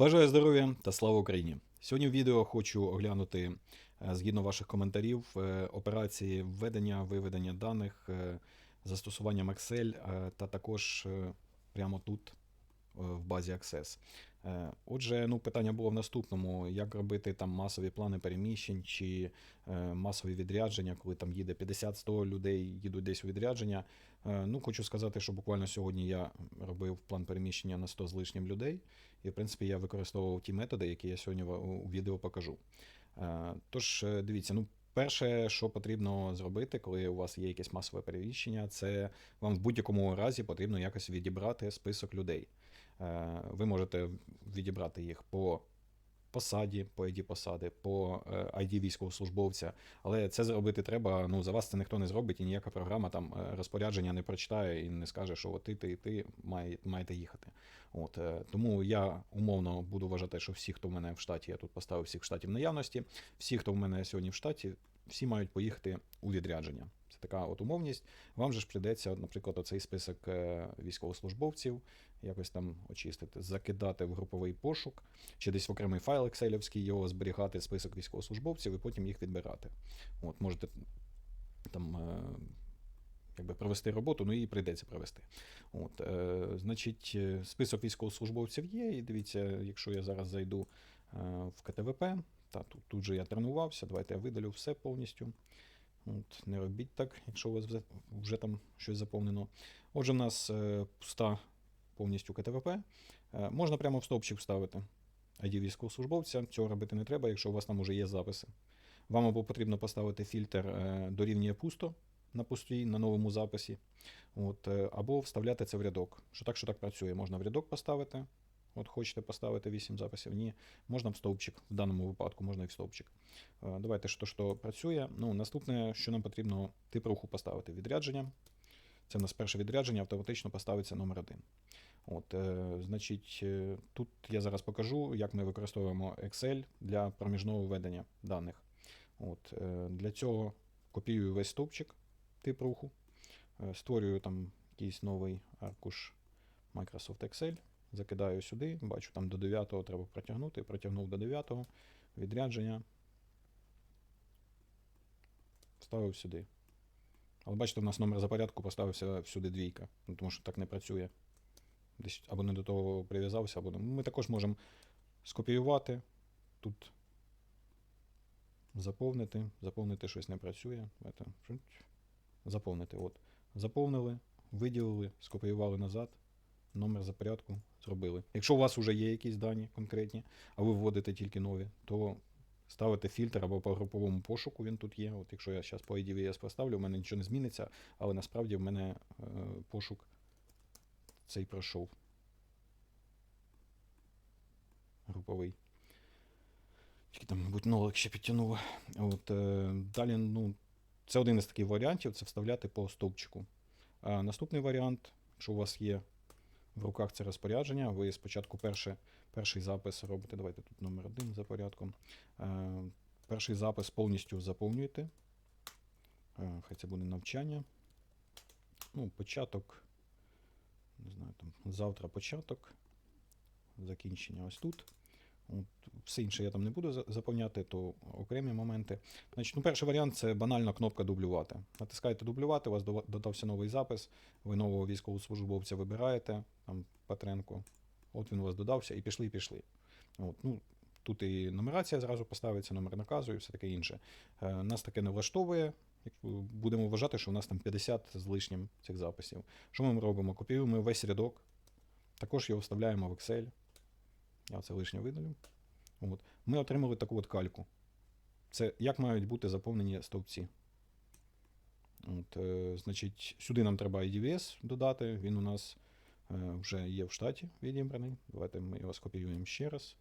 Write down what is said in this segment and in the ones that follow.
Бажаю здоров'я та слава Україні! Сьогодні в відео хочу оглянути, е, згідно ваших коментарів, е, операції введення, виведення даних, застосування застосуванням Excel е, та також е, прямо тут е, в базі Access. Е, Отже, ну, питання було в наступному: як робити там масові плани переміщень чи е, масові відрядження, коли там їде 50-100 людей, їдуть десь у відрядження. Е, Ну, хочу сказати, що буквально сьогодні я робив план переміщення на 100 з лишнім людей. І, в принципі, я використовував ті методи, які я сьогодні у відео покажу. Тож, дивіться, ну, перше, що потрібно зробити, коли у вас є якесь масове переміщення, це вам в будь-якому разі потрібно якось відібрати список людей. Е, Ви можете відібрати їх по посаді, по ID посади, по е, ID військовослужбовця. Але це зробити треба. Ну за вас це ніхто не зробить, і ніяка програма там е, розпорядження не прочитає і не скаже, що от ти, ти, ти маєте їхати. От е, тому я умовно буду вважати, що всі, хто в мене в штаті, я тут поставив всіх штатів наявності. Всі, хто в мене сьогодні в штаті, всі мають поїхати у відрядження. Така от умовність. Вам же ж прийдеться, наприклад, оцей список е, військовослужбовців якось там очистити, закидати в груповий пошук, чи десь в окремий файл екселівський його зберігати список військовослужбовців і потім їх відбирати. От, можете там е, якби провести роботу, ну і прийдеться провести. От, е, значить, е, список військовослужбовців є, і дивіться, якщо я зараз зайду е, в КТВП, та тут, тут же я тренувався, давайте я видалю все повністю. От, не робіть так, якщо у вас вже, там щось заповнено. Отже, в нас е, пуста повністю КТВП. Е, можна прямо в стовпчик вставити ID військовослужбовця. Цього робити не треба, якщо у вас там вже є записи. Вам або потрібно поставити фільтр е, дорівнює пусто на пустій, на новому записі. От, або вставляти це в рядок. Що так, що так працює. Можна в рядок поставити. От хочете поставити 8 записів, ні. Можна в стовпчик. В даному випадку можна і в стовпчик. Е, Давайте що, що працює. Ну, наступне, що нам потрібно, тип руху поставити відрядження. Це в нас перше відрядження, автоматично поставиться номер 1. От, е, значить, е, тут я зараз покажу, як ми використовуємо Excel для проміжного введення даних. От, е, для цього копіюю весь стовпчик, тип руху, е, створюю там якийсь новий аркуш Microsoft Excel, закидаю сюди, бачу там до 9 треба протягнути, протягнув до 9 відрядження, вставив сюди. Але бачите, в нас номер за порядку поставився всюди двійка, ну, тому що так не працює. Десь або не до того прив'язався, або ми також можемо скопіювати тут. Заповнити. Заповнити щось не працює. Заповнити. От. Заповнили, виділили, скопіювали назад. Номер за порядку зробили. Якщо у вас вже є якісь дані конкретні, а ви вводите тільки нові, то ставите фільтр або по груповому пошуку він тут є. От якщо я зараз по IDVS поставлю, у мене нічого не зміниться, але насправді в мене е, пошук цей пройшов. Груповий. Тільки там, мабуть, нолик ще підтягнуло. От, е, далі, ну, це один із таких варіантів це вставляти по стовпчику. А наступний варіант, якщо у вас є в руках це розпорядження, ви спочатку перше, перший запис робите. Давайте тут номер один за порядком. Е, перший запис повністю заповнюєте. Е, хай це буде навчання. Ну, початок. Не знаю, там завтра початок. Закінчення ось тут. Все інше я там не буду заповняти, то окремі моменти. Значить, ну, перший варіант це банально кнопка дублювати. Натискаєте дублювати, у вас додався новий запис, ви нового військовослужбовця вибираєте, там Петренко. От він у вас додався, і пішли, і пішли. От, ну, тут і нумерація зразу поставиться, номер наказу і все таке інше. Е, нас таке не влаштовує. Будемо вважати, що у нас там 50 з лишнім цих записів. Що ми робимо? Копіюємо весь рядок, також його вставляємо в Excel. Я це лишнє видалю. От. Ми отримали таку от кальку. Це як мають бути заповнені стовпці. От, е, значить, сюди нам треба IDVS додати. Він у нас е, вже є в штаті відібраний. Давайте ми його скопіюємо ще раз.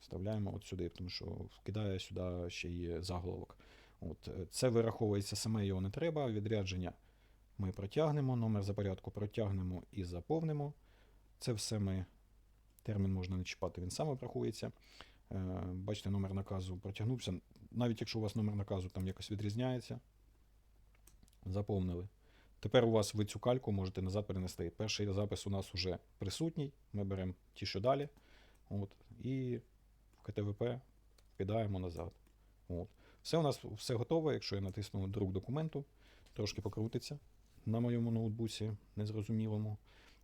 Вставляємо от сюди, тому що вкидає сюди ще є заголовок. От, е, це вираховується саме його не треба. Відрядження ми протягнемо, номер за порядку протягнемо і заповнимо. Це все ми Термін можна не чіпати, він сам обрахується. Е, Бачите, номер наказу протягнувся. Навіть якщо у вас номер наказу там якось відрізняється, заповнили. Тепер у вас ви цю кальку можете назад перенести. Перший запис у нас вже присутній. Ми беремо ті, що далі. От, і в КТВП кидаємо назад. От. Все у нас все готове. Якщо я натисну друк документу, трошки покрутиться на моєму ноутбуці незрозумілому.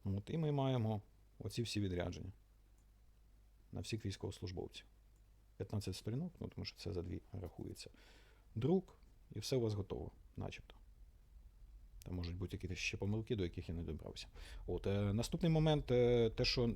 От, і ми маємо оці всі відрядження на всіх військовослужбовців. 15 сторінок, ну тому що це за дві рахується. Друк, і все у вас готово, начебто. Там можуть бути якісь ще помилки, до яких я не добрався. От, е, наступний момент, е, те, що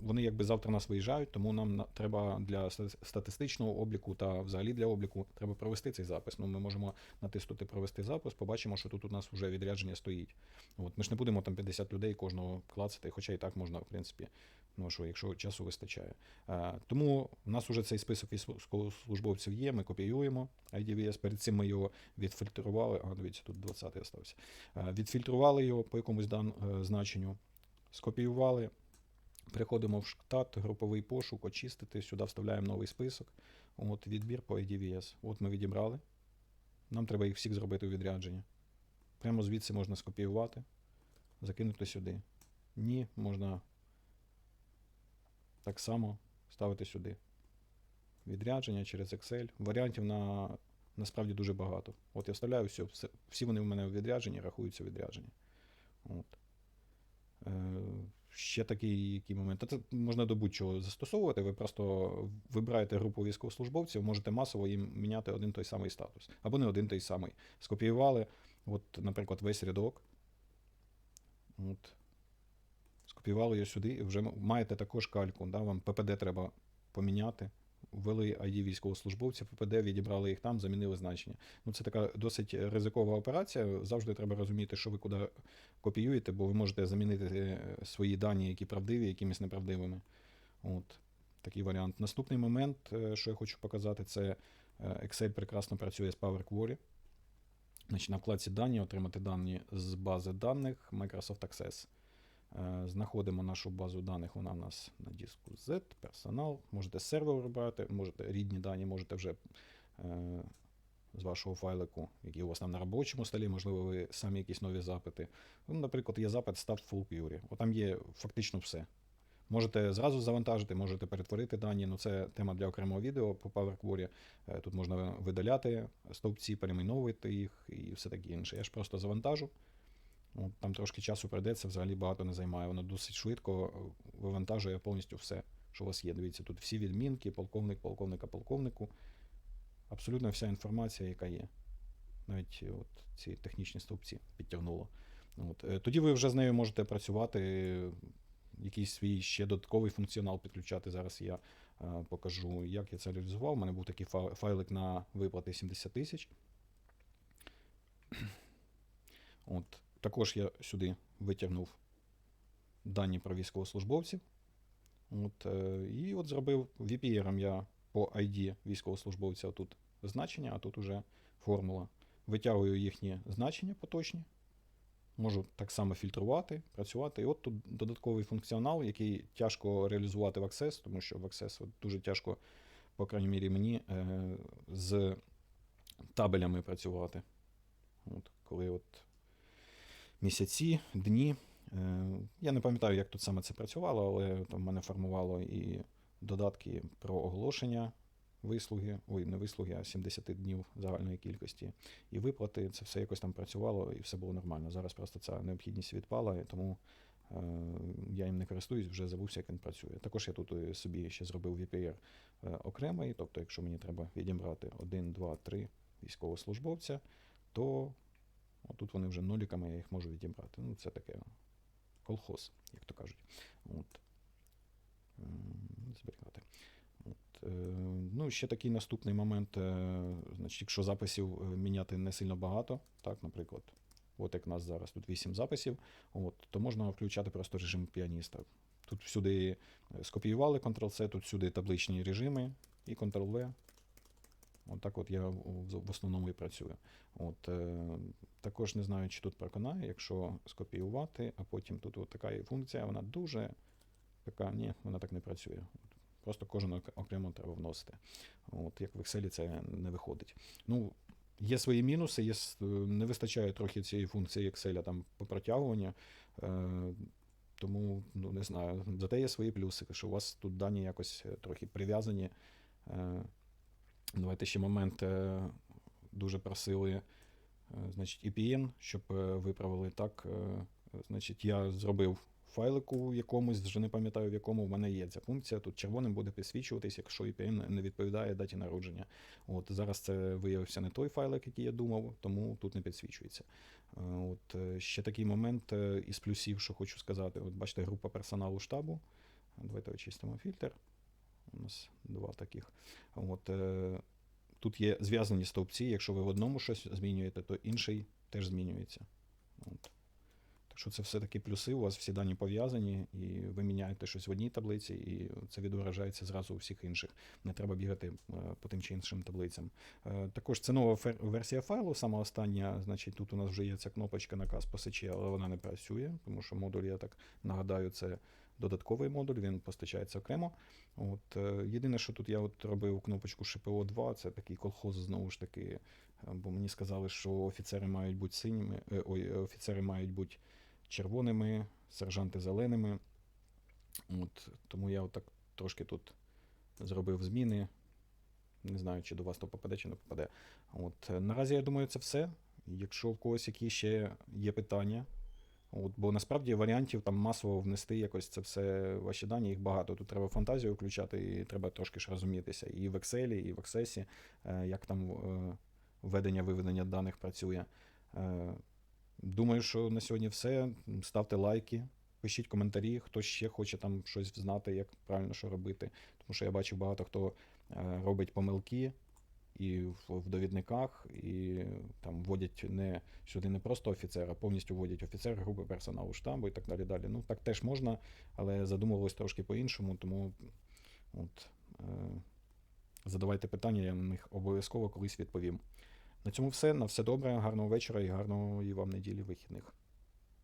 вони якби завтра нас виїжджають, тому нам на- треба для статистичного обліку та взагалі для обліку треба провести цей запис. Ну, ми можемо натиснути провести запис, побачимо, що тут у нас вже відрядження стоїть. От, ми ж не будемо там 50 людей кожного клацати, хоча і так можна, в принципі, ну що, якщо часу вистачає. Е, тому в нас вже цей список військовослужбовців є, ми копіюємо IDVS. Перед цим ми його відфільтрували. А, дивіться, тут 20 остався. Е, відфільтрували його по якомусь дан, е, значенню, скопіювали. Переходимо в штат, груповий пошук, очистити, сюди вставляємо новий список. От відбір по IDVS. От ми відібрали. Нам треба їх всіх зробити у відрядження. Прямо звідси можна скопіювати, закинути сюди. Ні, можна так само ставити сюди. Відрядження через Excel. Варіантів на, насправді дуже багато. От я вставляю все, всі вони в мене у відрядженні, рахуються відрядження. От. Е, ще такий який момент. Це можна до будь-чого застосовувати. Ви просто вибираєте групу військовослужбовців, можете масово їм міняти один той самий статус. Або не один той самий. Скопіювали, от, наприклад, весь рядок. От. Скопіювали його сюди, і вже маєте також кальку. Да? Вам ППД треба поміняти. Ввели ID військовослужбовців, ППД, відібрали їх там, замінили значення. Ну, це така досить ризикова операція. Завжди треба розуміти, що ви куди копіюєте, бо ви можете замінити е, свої дані, які правдиві, якимись неправдивими. От такий варіант. Наступний момент, е, що я хочу показати, це е, Excel прекрасно працює з Power Query. Значить, на вкладці дані отримати дані з бази даних Microsoft Access. Е, Знаходимо нашу базу даних, вона в нас на диску Z, персонал. Можете з серверу брати, можете рідні дані, можете вже е, з вашого файлику, який у вас там на робочому столі, можливо, ви самі якісь нові запити. Ну, наприклад, є запит Start Full Query. От там є фактично все. Можете зразу завантажити, можете перетворити дані. Ну, це тема для окремого відео по Power Query. Е, Тут можна видаляти стовпці, перейменовувати їх і все таке інше. Я ж просто завантажу. От, там трошки часу прийдеться, взагалі багато не займає. Воно досить швидко е, вивантажує повністю все, що у вас є. Дивіться, тут всі відмінки, полковник, полковника, полковнику. Абсолютно вся інформація, яка є. Навіть е, от ці технічні стовпці підтягнуло. От. е, Тоді ви вже з нею можете працювати, якийсь свій ще додатковий функціонал підключати. Зараз я покажу, як я це реалізував. У мене був такий фа- файлик на виплати 70 тисяч. Також я сюди витягнув дані про військовослужбовців. От, е, і от зробив VPR я по ID військовослужбовця тут значення, а тут уже формула. Витягую їхні значення поточні. Можу так само фільтрувати, працювати. І от тут додатковий функціонал, який тяжко реалізувати в Access, тому що в Access дуже тяжко, по крайній мірі, мені е, з табелями працювати. От, коли от місяці, дні. Е, Я не пам'ятаю, як тут саме це працювало, але там мене формувало і додатки про оголошення вислуги, ой, не вислуги, а 70 днів загальної кількості. І виплати, це все якось там працювало і все було нормально. Зараз просто ця необхідність відпала, і тому е, я їм не користуюсь, вже забувся, як він працює. Також я тут е, собі ще зробив VPR окремий, тобто, якщо мені треба відібрати 1, 2, 3 військовослужбовця, то Отут вони вже нуліками, я їх можу відібрати. Ну, це таке колхоз, як то кажуть. От. Зберігати. От. е, Ну, ще такий наступний момент. е, Значить, якщо записів е, міняти не сильно багато, так, наприклад, от як у нас зараз тут 8 записів, от, то можна включати просто режим піаніста. Тут всюди скопіювали Ctrl-C, тут всюди табличні режими і Ctrl-V. От так от я в основному і працюю. От, е, також не знаю, чи тут проконає, якщо скопіювати, а потім тут от така є функція, вона дуже така, ні, вона так не працює. Просто кожен окремо треба вносити. От, як в Excel це не виходить. Ну, є свої мінуси, є, е, не вистачає трохи цієї функції Excel там по протягуванню. Е, Тому, ну не знаю, зате є свої плюси, що у вас тут дані якось трохи прив'язані. Давайте ще момент. е, Дуже просили, е, значить, EPN, щоб е, виправили так. Значить, я зробив файлику в якомусь, вже не пам'ятаю в якому, в мене є ця функція. Тут червоним буде підсвічуватись, якщо EPN не відповідає даті народження. От зараз це виявився не той файлик, який я думав, тому тут не підсвічується. От ще такий момент із плюсів, що хочу сказати. От бачите, група персоналу штабу. Давайте очистимо фільтр. У нас два таких. От, е, тут є зв'язані стовпці. Якщо ви в одному щось змінюєте, то інший теж змінюється. От. Так що це все таки плюси, у вас всі дані пов'язані, і ви міняєте щось в одній таблиці, і це відображається зразу у всіх інших. Не треба бігати е, по тим чи іншим таблицям. Е, Також це нова версія файлу, сама остання. Значить, тут у нас вже є ця кнопочка наказ по сечі, але вона не працює, тому що модуль, я так нагадаю, це додатковий модуль, він постачається окремо. От, е, єдине, що тут я от робив кнопочку ШПО 2, це такий колхоз знову ж таки. е, Бо мені сказали, що офіцери мають бути синіми, е, ой, офіцери мають бути червоними, сержанти зеленими. От, тому я отак трошки тут зробив зміни. Не знаю, чи до вас то попаде, чи не попаде. От, наразі я думаю, це все. Якщо в когось які ще є питання, От, бо насправді варіантів там масово внести якось це все ваші дані, їх багато. Тут треба фантазію включати, і треба трошки ж розумітися. І в Excel, і в Access, е, як там е, введення-виведення даних працює. Е, Думаю, що на сьогодні все. Ставте лайки, пишіть коментарі, хто ще хоче там щось знати, як правильно що робити. Тому що я бачу багато хто робить помилки і в, довідниках, і там вводять не сюди не просто офіцера, а повністю вводять офіцер, групи персоналу штабу і так далі. далі. Ну так теж можна, але задумувалось трошки по-іншому, тому от, е, задавайте питання, я на них обов'язково колись відповім. На цьому все. На все добре, гарного вечора і гарної вам неділі вихідних.